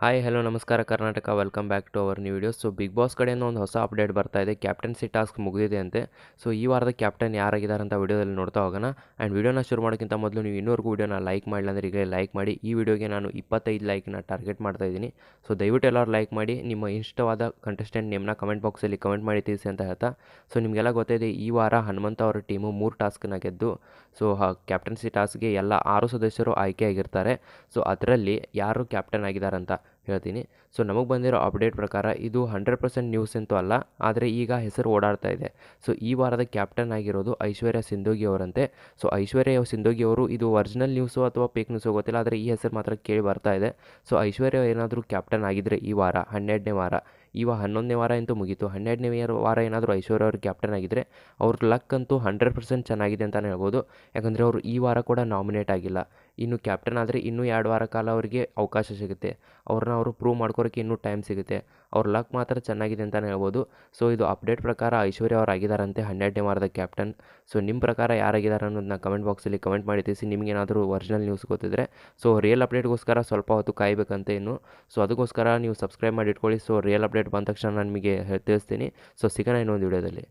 Hi hello ನಮಸ್ಕಾರ, Karnataka. Welcome back to our new video so Bigg Boss ಕಡೆಯಿಂದ ಒಂದು ಹೊಸ ಅಪ್ಡೇಟ್ ಬರ್ತಾ ಇದೆ. ಕ್ಯಾಪ್ಟನ್ಸಿ ಟಾಸ್ಕ್ ಮುಗಿದಿದೆ ಅಂತೆ ಸೊ ಈ ವಾರದ ಕ್ಯಾಪ್ಟನ್ ಯಾರಾಗಿದ್ದಾರೆ ಅಂತ ವಿಡಿಯೋದಲ್ಲಿ ನೋಡ್ತಾ ಹೋಗೋಣ. ಆ್ಯಂಡ್ ವಿಡಿಯೋನ ಶುರು ಮಾಡೋಕ್ಕಿಂತ ಮೊದಲು ನೀವು ಇನ್ನೂವರೆಗೂ ವಿಡಿಯೋನ ಲೈಕ್ ಮಾಡಿಲ್ಲ ಅಂದರೆ ಈಗಲೇ ಲೈಕ್ ಮಾಡಿ. ಈ ವಿಡಿಯೋಗೆ ನಾನು ಇಪ್ಪತ್ತೈದು ಲೈಕ್ನ ಟಾರ್ಗೆಟ್ ಮಾಡ್ತಾ ಇದ್ದೀನಿ. ಸೊ ದಯವಿಟ್ಟು ಎಲ್ಲರೂ ಲೈಕ್ ಮಾಡಿ. ನಿಮ್ಮ ಇಷ್ಟವಾದ ಕಂಟೆಸ್ಟೆಂಟ್ ನೇಮ್ನ ಕಮೆಂಟ್ ಬಾಕ್ಸಲ್ಲಿ ಕಮೆಂಟ್ ಮಾಡಿ ತಿಳಿಸಿ ಅಂತ ಹೇಳ್ತಾ. ಸೊ ನಿಮಗೆಲ್ಲ ಗೊತ್ತಿದೆ ಈ ವಾರ ಹನುಮಂತ ಅವರ ಟೀಮು ಮೂರು ಟಾಸ್ಕ್ನ ಗೆದ್ದು ಸೊ ಕ್ಯಾಪ್ಟನ್ಸಿ ಟಾಸ್ಕ್ಗೆ ಎಲ್ಲ ಆರು ಸದಸ್ಯರು ಆಯ್ಕೆಯಾಗಿರ್ತಾರೆ ಸೊ ಅದರಲ್ಲಿ ಯಾರು ಕ್ಯಾಪ್ಟನ್ ಆಗಿದ್ದಾರೆ ಅಂತ ಹೇಳ್ತೀನಿ. ಸೊ ನಮಗೆ ಬಂದಿರೋ ಅಪ್ಡೇಟ್ ಪ್ರಕಾರ ಇದು ಹಂಡ್ರೆಡ್ ಪರ್ಸೆಂಟ್ ನ್ಯೂಸ್ ಅಂತೂ ಅಲ್ಲ, ಆದರೆ ಈಗ ಹೆಸರು ಓಡಾಡ್ತಾ ಇದೆ. ಸೊ ಈ ವಾರದ ಕ್ಯಾಪ್ಟನ್ ಆಗಿರೋದು ಐಶ್ವರ್ಯ ಸಿಂಧೋಗಿ ಅವರಂತೆ. ಸೊ ಐಶ್ವರ್ಯ ಸಿಂಧೋಗಿ ಅವರು ಇದು ಒರಿಜಿನಲ್ ನ್ಯೂಸು ಅಥವಾ ಫೇಕ್ ನ್ಯೂಸು ಗೊತ್ತಿಲ್ಲ, ಆದರೆ ಈ ಹೆಸರು ಮಾತ್ರ ಕೇಳಿ ಬರ್ತಾ ಇದೆ. ಸೊ ಐಶ್ವರ್ಯ ಏನಾದರೂ ಕ್ಯಾಪ್ಟನ್ ಆಗಿದ್ದರೆ ಈ ವಾರ, ಹನ್ನೆರಡನೇ ವಾರ ಇವ ಹನ್ನೊಂದನೇ ವಾರ ಅಂತೂ ಮುಗೀತು. ಹನ್ನೆರಡನೇ ವಾರ ಏನಾದರೂ ಐಶ್ವರ್ಯ ಅವರು ಕ್ಯಾಪ್ಟನ್ ಆಗಿದ್ದರೆ ಅವ್ರ ಲಕ್ ಅಂತೂ ಹಂಡ್ರೆಡ್ ಪರ್ಸೆಂಟ್ ಚೆನ್ನಾಗಿದೆ ಅಂತಲೇ ಹೇಳ್ಬೋದು. ಯಾಕಂದರೆ ಅವರು ಈ ವಾರ ಕೂಡ ನಾಮಿನೇಟ್ ಆಗಿಲ್ಲ. ಇನ್ನು ಕ್ಯಾಪ್ಟನ್ ಆದರೆ ಇನ್ನೂ ಎರಡು ವಾರ ಕಾಲ ಅವರಿಗೆ ಅವಕಾಶ ಸಿಗುತ್ತೆ. ಅವ್ರನ್ನ ಅವರು ಪ್ರೂವ್ ಮಾಡ್ಕೊಳೋಕೆ ಇನ್ನೂ ಟೈಮ್ ಸಿಗುತ್ತೆ. ಅವ್ರ ಲಕ್ ಮಾತ್ರ ಚೆನ್ನಾಗಿದೆ ಅಂತಲೇ ಹೇಳ್ಬೋದು. ಸೊ ಇದು ಅಪ್ಡೇಟ್ ಪ್ರಕಾರ ಐಶ್ವರ್ಯ ಅವ್ರು ಆಗಿದ್ದಾರಂತೆ ಹನ್ನೆರಡನೇ ವಾರದ ಕ್ಯಾಪ್ಟನ್ ಸೊ ನಿಮ್ಮ ಪ್ರಕಾರ ಯಾರಾಗಿದ್ದಾರೆ ಅನ್ನೋದನ್ನ ಕಮೆಂಟ್ ಬಾಕ್ಸಲ್ಲಿ ಕಮೆಂಟ್ ಮಾಡಿ ತಿಳಿಸಿ ನಿಮಗೇನಾದರೂ ಒರಿಜಿನಲ್ ನ್ಯೂಸ್ ಗೊತ್ತಿದ್ರೆ. ಸೊ ರಿಯಲ್ ಅಪ್ಡೇಟ್ಗೋಸ್ಕರ ಸ್ವಲ್ಪ ಹೊತ್ತು ಕಾಯಬೇಕಂತ ಇನ್ನು. ಸೊ ಅದಕ್ಕೋಸ್ಕರ ನೀವು ಸಬ್ಸ್ಕ್ರೈಬ್ ಮಾಡಿ ಇಟ್ಕೊಳ್ಳಿ. ಸೊ ರಿಯಲ್ ಅಪ್ಡೇಟ್ ಬಂದ ತಕ್ಷಣ ನಾನು ನಿಮಗೆ ತಿಳಿಸ್ತೀನಿ. ಸೊ ಸಿಗೋಣ ಇನ್ನೊಂದು ವಿಡಿಯೋದಲ್ಲಿ.